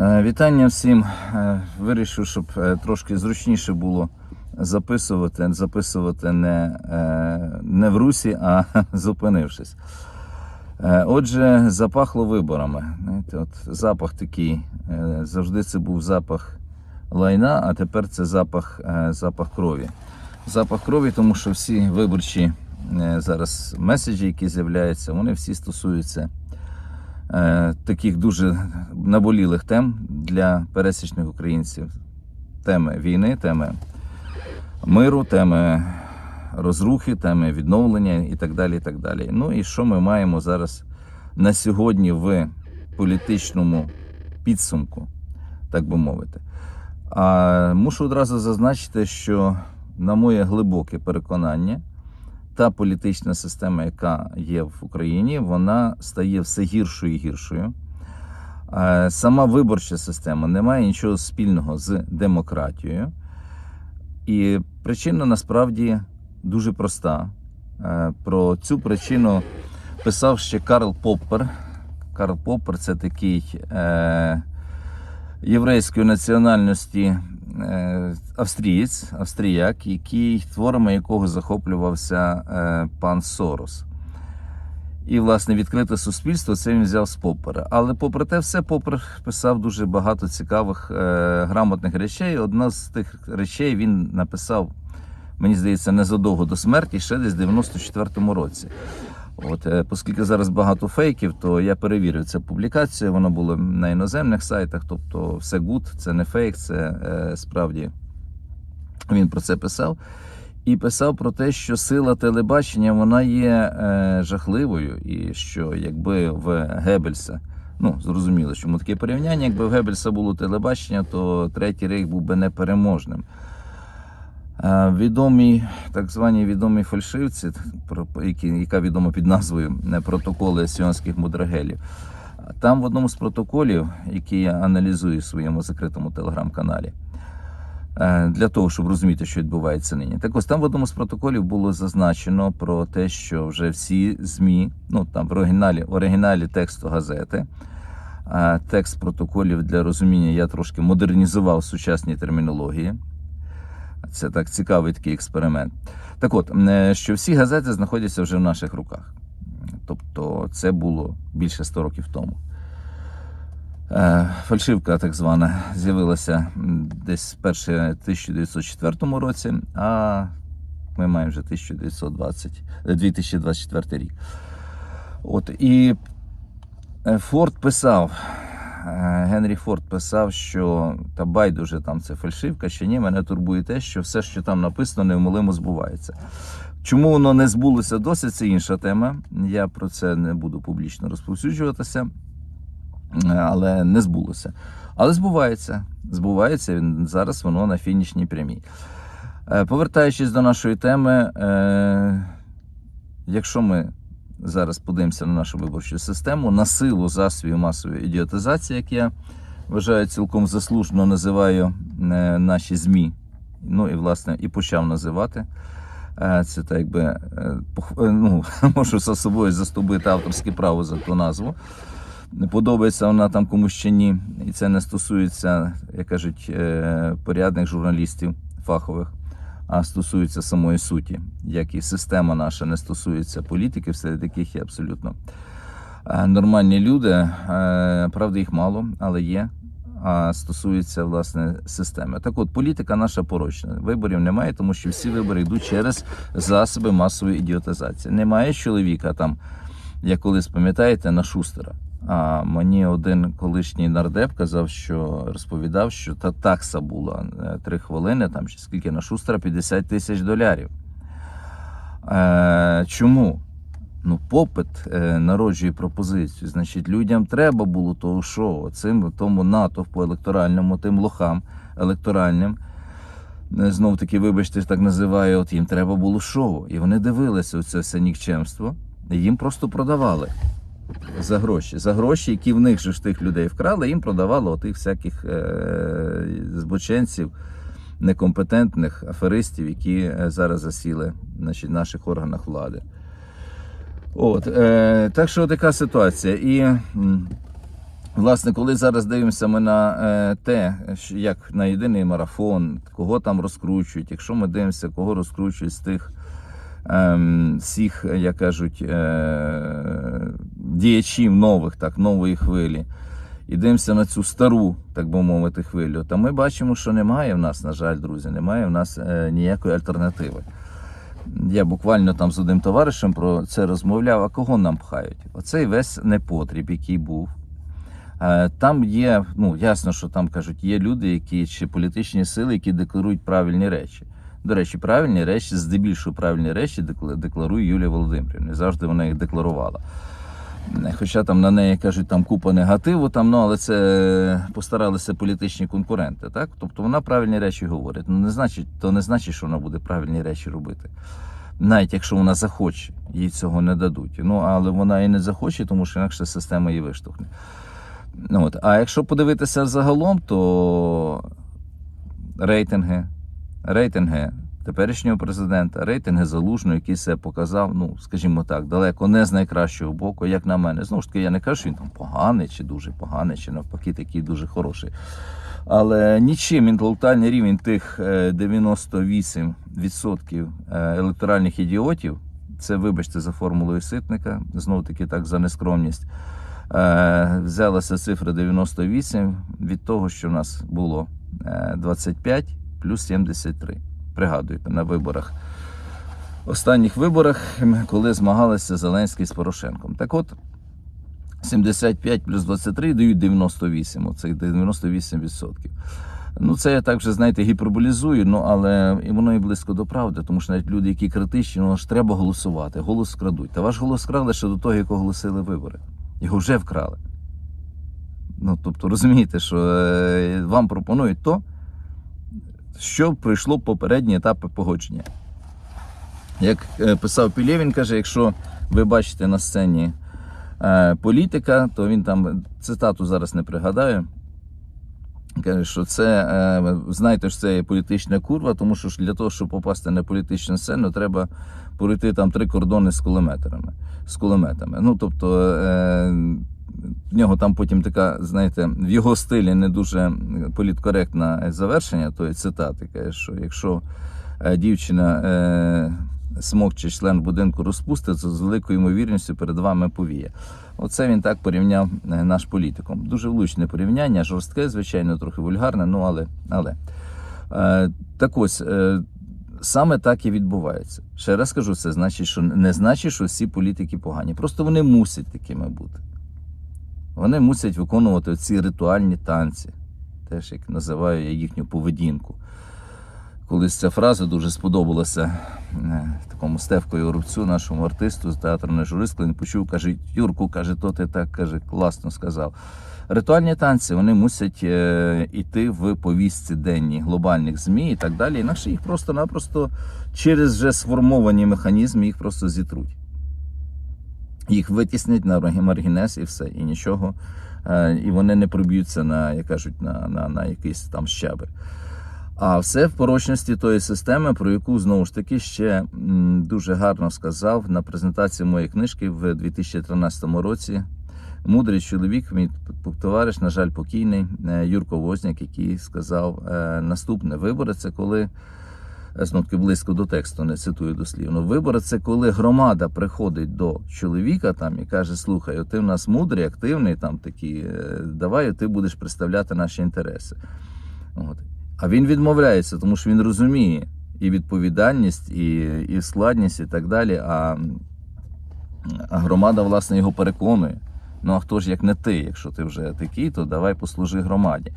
Е, Вітання всім. Е, Вирішив, щоб е, трошки зручніше було записувати, записувати не, не в русі, а зупинившись. Отже, запахло виборами. Знаєте, от запах такий. Завжди це був запах лайна, а тепер це запах, запах крові. Запах крові, тому що всі виборчі зараз меседжі, які з'являються, вони всі стосуються таких дуже наболілих тем для пересічних українців: теми війни, теми миру, теми розрухи, теми відновлення і так далі. і так далі. Ну і що ми маємо зараз на сьогодні в політичному підсумку, так би мовити. А мушу одразу зазначити, що, на моє глибоке переконання, та політична система, яка є в Україні, вона стає все гіршою і гіршою. Е, Сама виборча система не має нічого спільного з демократією. І причина насправді дуже проста. Е, Про цю причину писав ще Карл Поппер. Карл Поппер це такий е, єврейської національності австрієць, австріяк, який творами якого захоплювався е, пан Сорос. І, власне, відкрите суспільство це він взяв з Поппера. Але попри те, все Поппер писав дуже багато цікавих е, грамотних речей. Одна з тих речей він написав, мені здається, незадовго до смерті, ще десь в 94-му році. От, е, оскільки зараз багато фейків, то я перевірив цю публікацію. Воно було на іноземних сайтах, тобто все гуд, це не фейк, це е, справді він про це писав. І писав про те, що сила телебачення вона є е, жахливою, і що якби в Геббельса, ну зрозуміло, чому таке порівняння, якби в Геббельса було телебачення, то третій рейх був би непереможним. Е, Відомі так звані відомі фальшивці, про які яка відома під назвою протоколи сіонських мудрагелів. Там в одному з протоколів, який я аналізую в своєму закритому телеграм-каналі, е, для того, щоб розуміти, що відбувається нині. Так ось там в одному з протоколів було зазначено про те, що вже всі ЗМІ, ну там в оригіналі, оригіналі тексту газети, е, текст протоколів для розуміння я трошки модернізував сучасні термінології. Це так цікавий такий експеримент. Так от, е, що всі газети знаходяться вже в наших руках. Тобто це було більше 100 років тому. Е, Фальшивка, так звана, з'явилася десь перше в 1904 році, а ми маємо вже 1920, е, 2024 рік. От, і е, Форд писав, е, Генрі Форд писав, що та байдуже там це фальшивка, чи ні, мене турбує те, що все, що там написано, невмолимо збувається. Чому воно не збулося досі, це інша тема. Я про це не буду публічно розповсюджуватися, е, але не збулося. Але збувається. Збувається зараз воно на фінішній прямій. Е, Повертаючись до нашої теми, е, якщо ми зараз подивимося на нашу виборчу систему, на силу засобів масової ідіотизації, як я вважаю, цілком заслужено називаю е, наші ЗМІ, ну і власне і почав називати. Е, Це так якби е, ну, можу за собою заступити авторське право за ту назву. Не подобається вона там комусь чи ні. І це не стосується, як кажуть, порядних журналістів фахових, а стосується самої суті, як і система наша не стосується політики, серед яких є абсолютно е, нормальні люди. Е, Правда, їх мало, але є. А стосується власне системи. Так от політика наша порочна. Виборів немає, тому що всі вибори йдуть через засоби масової ідіотизації. Немає чоловіка там, як колись пам'ятаєте, на шустера. А мені один колишній нардеп казав, що розповідав, що та такса була е, три хвилини, там чи скільки на шустера 50 тисяч долярів. Е, чому? Ну, попит е, народжує пропозицію. Значить, людям треба було того шоу. Цим тому натовпу електоральному, тим лохам електоральним. Знов таки, вибачте, так називаю, от їм треба було шоу. І вони дивилися це все нікчемство, і їм просто продавали за гроші. За гроші, які в них же ж тих людей вкрали, їм продавали отих всяких е- збоченців, некомпетентних аферистів, які е, зараз засіли значить, в наших органах влади. От, е, так що така ситуація. І Власне, коли зараз дивимося ми на е, те, як на єдиний марафон, кого там розкручують, якщо ми дивимося, кого розкручують з тих ем, всіх, як кажуть, е, діячів нових, так, нової хвилі, і дивимося на цю стару, так би мовити, хвилю, то ми бачимо, що немає в нас, на жаль, друзі, немає в нас е, ніякої альтернативи. Я буквально там з одним товаришем про це розмовляв, а кого нам пхають? Оцей весь непотріб, який був. Е, Там є, ну ясно, що там кажуть, є люди, які чи політичні сили, які декларують правильні речі. До речі, правильні речі, здебільшого правильні речі декларує Юлія Володимирівна. Завжди вона їх декларувала. Е, Хоча там на неї кажуть, там купа негативу, там, ну, але це постаралися політичні конкуренти. Так? Тобто вона правильні речі говорить. Ну, не значить, то не значить, що вона буде правильні речі робити. Навіть якщо вона захоче, їй цього не дадуть. Ну, але вона і не захоче, тому що інакше система її виштовхне. Ну, от. А якщо подивитися загалом, то рейтинги, рейтинги теперішнього президента, рейтинги залужного, який себе показав, ну, скажімо так, далеко не з найкращого боку, як на мене. Знову ж таки, я не кажу, що він там поганий, чи дуже поганий, чи навпаки такий дуже хороший. Але нічим інтелектуальний рівень тих е, 98% е, електоральних ідіотів, це, вибачте, за формулою ситника, знову таки так за нескромність. Е, Взялася цифра 98 від того, що в нас було е, 25 плюс 73. Пригадуєте, на виборах. Останніх виборах, коли змагалися Зеленський з Порошенком. Так от, 75 плюс 23 дають 98, оце 98%. Ну, це я так вже, знаєте, гіперболізую, ну але і воно і близько до правди, тому що навіть люди, які критичні, ну ж треба голосувати, голос крадуть. Та ваш голос крали ще до того, як оголосили вибори. Його вже вкрали. Ну, тобто, розумієте, що е, вам пропонують то, що пройшло попередні етапи погодження. Як е, писав Пілєвін, каже, якщо ви бачите на сцені е, політика, то він там цитату зараз не пригадаю. Каже, що це е, знаєте, що це є політична курва, тому що для того, щоб попасти на політичну сцену, треба пройти там три кордони з кулеметами. З кулеметами. Ну тобто е, в нього там потім така, знаєте, в його стилі не дуже політкоректне завершення тої цитати. Каже, що якщо е, дівчина е, смокче член будинку розпустить, то з великою ймовірністю перед вами повіє. Оце він так порівняв е, наш політиком. Дуже влучне порівняння, жорстке, звичайно, трохи вульгарне, ну але. але. Е, так ось. Е, Саме так і відбувається. Ще раз кажу, це значить, що не значить, що всі політики погані. Просто вони мусять такими бути. Вони мусять виконувати ці ритуальні танці, теж як називаю я їхню поведінку. Колись ця фраза дуже сподобалася е, такому Стевкою Оробцю, нашому артисту з театру не журист, він почув, каже, Юрку, каже, то ти так каже, класно сказав. Ритуальні танці вони мусять е, йти в повістці денні глобальних ЗМІ і так далі. Інакше їх просто-напросто через вже сформовані механізми їх просто зітруть. Їх витіснять на маргінес і все, і нічого. Е, і вони не проб'ються на, як кажуть, на, на, на якийсь там щабель. А все в порочності тої системи, про яку знову ж таки ще дуже гарно сказав на презентації моєї книжки в 2013 році. Мудрий чоловік, мій товариш, на жаль, покійний е, Юрко Возняк, який сказав е, наступне: вибори це коли е, знов таки близько до тексту, не цитую дослівно. Вибори це коли громада приходить до чоловіка там і каже: Слухай, ти в нас мудрий, активний, там такий, е, давай ти будеш представляти наші інтереси. От. А він відмовляється, тому що він розуміє і відповідальність, і, і складність, і так далі. А, а громада, власне, його переконує. Ну а хто ж як не ти? Якщо ти вже такий, то давай послужи громаді.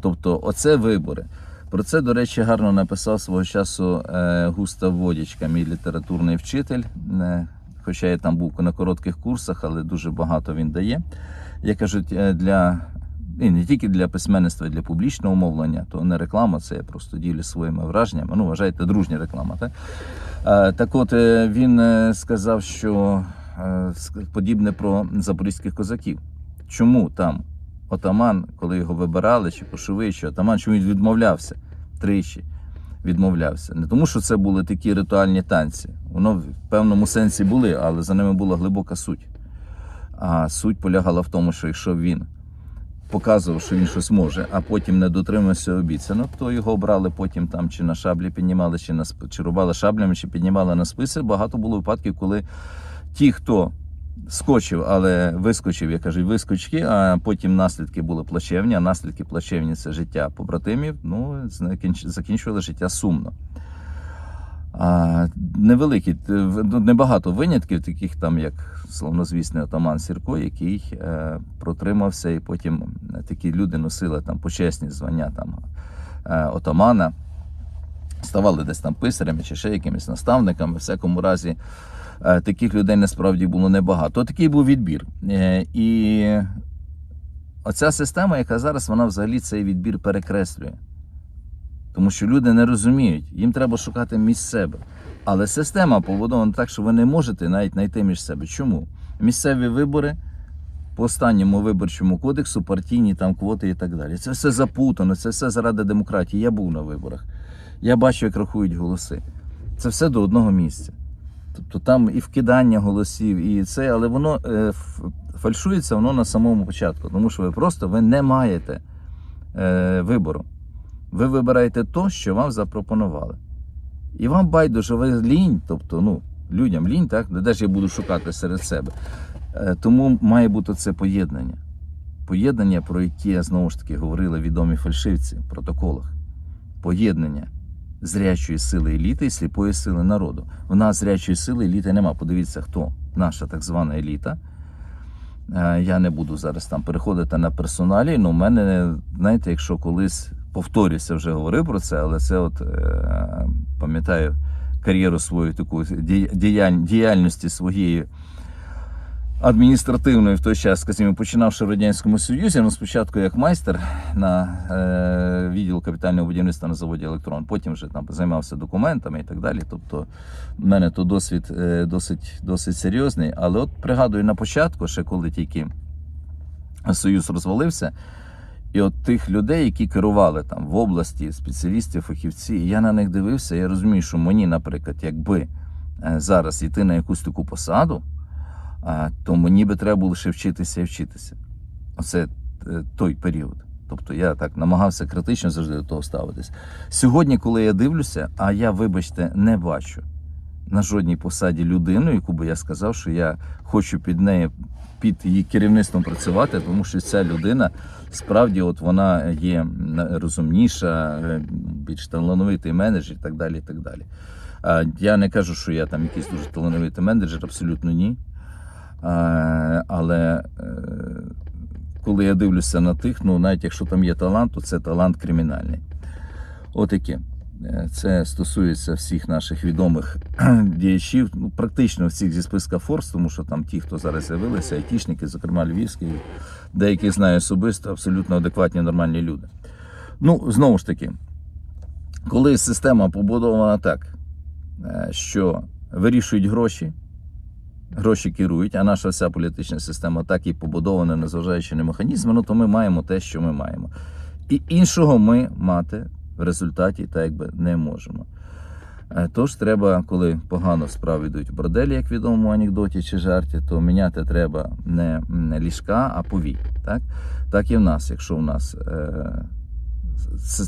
Тобто, оце вибори. Про це, до речі, гарно написав свого часу е, Густав Водічка, мій літературний вчитель. Е, хоча я там був на коротких курсах, але дуже багато він дає. Я кажуть, е, для і не тільки для письменництва, і для публічного мовлення, то не реклама, це я просто ділю своїми враженнями. Ну, вважайте, дружня реклама. Так, Е, так от е, він е, сказав, що подібне про запорізьких козаків. Чому там отаман, коли його вибирали, чи кошовий, отаман, чому він відмовлявся тричі? Відмовлявся. Не тому, що це були такі ритуальні танці. Воно в певному сенсі були, але за ними була глибока суть. А суть полягала в тому, що якщо він показував, що він щось може, а потім не дотримався обіцянок, то його брали потім там чи на шаблі піднімали, чи на чи рубали шаблями, чи піднімали на списи. Багато було випадків, коли ті, хто скочив, але вискочив, я кажу, вискочки, а потім наслідки були плачевні, а наслідки плачевні це життя побратимів. Ну, закінч- закінчували життя сумно. А, невеликі, в- ну, небагато винятків, таких там, як славнозвісний отаман Сірко, який е, протримався, і потім е, такі люди носили там почесні звання там, е, отамана, ставали десь там писарями чи ще якимись наставниками. В всякому разі, е, таких людей насправді було небагато. Такий був відбір. Е, і оця система, яка зараз, вона взагалі цей відбір перекреслює. Тому що люди не розуміють, їм треба шукати між себе. Але система побудована так, що ви не можете навіть знайти між себе. Чому? Місцеві вибори по останньому виборчому кодексу, партійні там квоти і так далі. Це все запутано, це все заради демократії. Я був на виборах. Я бачу, як рахують голоси. Це все до одного місця. Тобто там і вкидання голосів, і це, але воно е, фальшується воно на самому початку, тому що ви просто ви не маєте е, вибору. Ви вибираєте то, що вам запропонували. І вам байдуже, ви лінь, тобто, ну, людям лінь, так? Де ж я буду шукати серед себе. Е, Тому має бути це поєднання. Поєднання, про яке знову ж таки говорили відомі фальшивці в протоколах. Поєднання зрячої сили еліти і сліпої сили народу. В нас зрячої сили еліти нема. Подивіться, хто наша так звана еліта. Е, Я не буду зараз там переходити на персоналі. але в мене, знаєте, якщо колись повторюся, вже говорив про це, але це от е, пам'ятаю кар'єру свою таку діяль- діяльності своєї адміністративної в той час, скажімо, починавши в Радянському Союзі, ну спочатку як майстер на е, відділ капітального будівництва на заводі Електрон, потім вже там займався документами і так далі. Тобто, в мене то досвід е, досить, досить серйозний. Але от пригадую на початку, ще коли тільки Союз розвалився. І от тих людей, які керували там в області, спеціалісти, фахівці, я на них дивився, я розумію, що мені, наприклад, якби е, зараз йти на якусь таку посаду, то мені би треба було ще вчитися і вчитися. Оце е, той період. Тобто я так намагався критично завжди до того ставитись. Сьогодні, коли я дивлюся, а я, вибачте, не бачу на жодній посаді людину, яку би я сказав, що я хочу під нею, під її керівництвом працювати, тому що ця людина справді от вона є розумніша, е, більш талановитий менеджер і так далі. І так далі. Я не кажу, що я там якийсь дуже талановитий менеджер, абсолютно ні. Але е, коли я дивлюся на тих, ну навіть якщо там є талант, то це талант кримінальний. Отаке. Е, Це стосується всіх наших відомих діячів, ну практично всіх зі списка Форс, тому що там ті, хто зараз з'явилися, айтішники, зокрема львівські, деякі знаю особисто, абсолютно адекватні, нормальні люди. Ну, знову ж таки, коли система побудована так, е, що вирішують гроші, гроші керують, а наша вся політична система так і побудована, незважаючи на механізми, ну то ми маємо те, що ми маємо. І іншого ми мати в результаті так якби не можемо. Е, Тож треба, коли погано справи йдуть в борделі, як в відомому анекдоті чи жарті, то міняти треба не ліжка, а повій. Так, так і в нас. Якщо в нас е,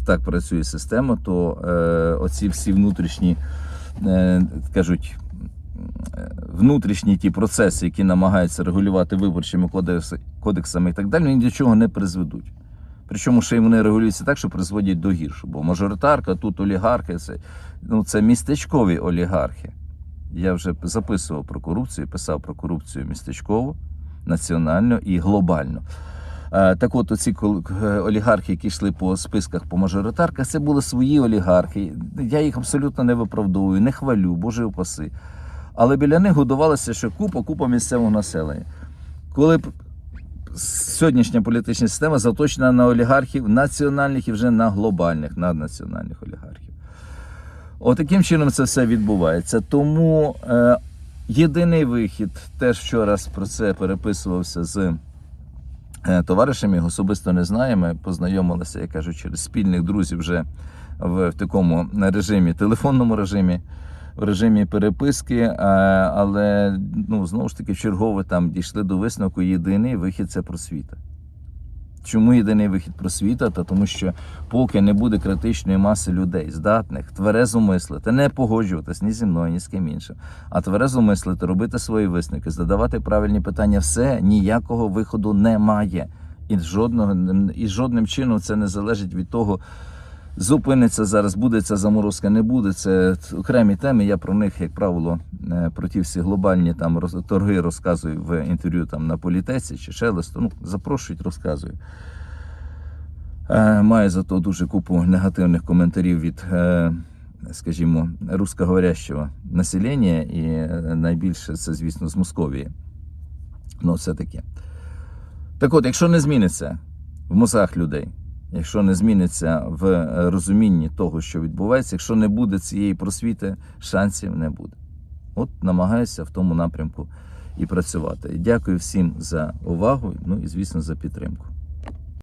так працює система, то е, оці всі внутрішні е, кажуть. е, Внутрішні ті процеси, які намагаються регулювати виборчими кодексами і так далі, ні до чого не призведуть. Причому ще й вони регулюються так, що призводять до гіршого. Бо мажоритарка, тут олігархи, це, ну, це містечкові олігархи. Я вже записував про корупцію, писав про корупцію містечкову, національну і глобальну. Е, Так от, оці е, олігархи, які йшли по списках по мажоритарках, це були свої олігархи. Я їх абсолютно не виправдовую, не хвалю, боже упаси. Але біля них годувалося ще купа, купа місцевого населення. Коли сьогоднішня політична система заточена на олігархів національних і вже на глобальних, наднаціональних олігархів. Отаким чином це все відбувається. Тому е, єдиний вихід, теж вчора про це переписувався з е, товаришами, їх особисто не знаємо. Ми познайомилися, я кажу, через спільних друзів вже в, в такому режимі, телефонному режимі. В режимі переписки, е, але ну знову ж таки, чергове там дійшли до висновку. Єдиний вихід це просвіта. Чому єдиний вихід просвіта? Та тому що поки не буде критичної маси людей, здатних тверезо мислити, не погоджуватись ні зі мною, ні з ким іншим, а тверезо мислити, робити свої висновки, задавати правильні питання, все ніякого виходу немає. І жодного і жодним чином це не залежить від того, зупиниться зараз, буде ця заморозка, не буде. Це окремі теми. Я про них, як правило, е, про ті всі глобальні там торги розказую в інтерв'ю там на політеці чи шелесту. Ну, запрошують, розказую. Е, Маю зато дуже купу негативних коментарів від, е, скажімо, русскоговорящого населення, і найбільше це, звісно, з Московії. Ну, це таке. Так от, якщо не зміниться в мозгах людей, якщо не зміниться в е, розумінні того, що відбувається, якщо не буде цієї просвіти, шансів не буде. От намагаюся в тому напрямку і працювати. Дякую всім за увагу, ну і звісно за підтримку.